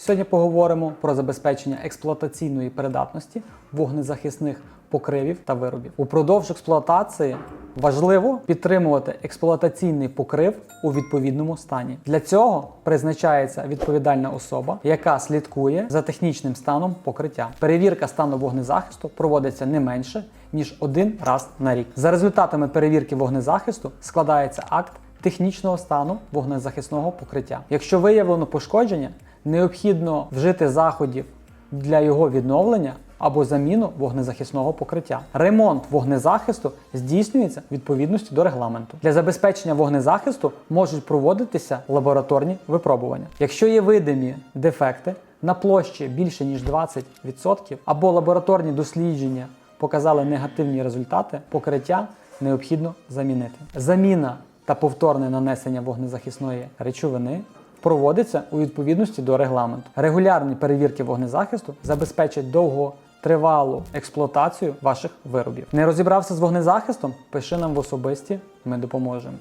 Сьогодні поговоримо про забезпечення експлуатаційної передатності вогнезахисних покривів та виробів. Упродовж експлуатації важливо підтримувати експлуатаційний покрив у відповідному стані. Для цього призначається відповідальна особа, яка слідкує за технічним станом покриття. Перевірка стану вогнезахисту проводиться не менше ніж один раз на рік. За результатами перевірки вогнезахисту складається акт технічного стану вогнезахисного покриття. Якщо виявлено пошкодження, необхідно вжити заходів для його відновлення або заміну вогнезахисного покриття. Ремонт вогнезахисту здійснюється відповідності до регламенту. Для забезпечення вогнезахисту можуть проводитися лабораторні випробування. Якщо є видимі дефекти на площі більше ніж 20% або лабораторні дослідження показали негативні результати, покриття необхідно замінити. Заміна та повторне нанесення вогнезахисної речовини проводиться у відповідності до регламенту. Регулярні перевірки вогнезахисту забезпечать довготривалу експлуатацію ваших виробів. Не розібрався з вогнезахистом? Пиши нам в особисті, ми допоможемо.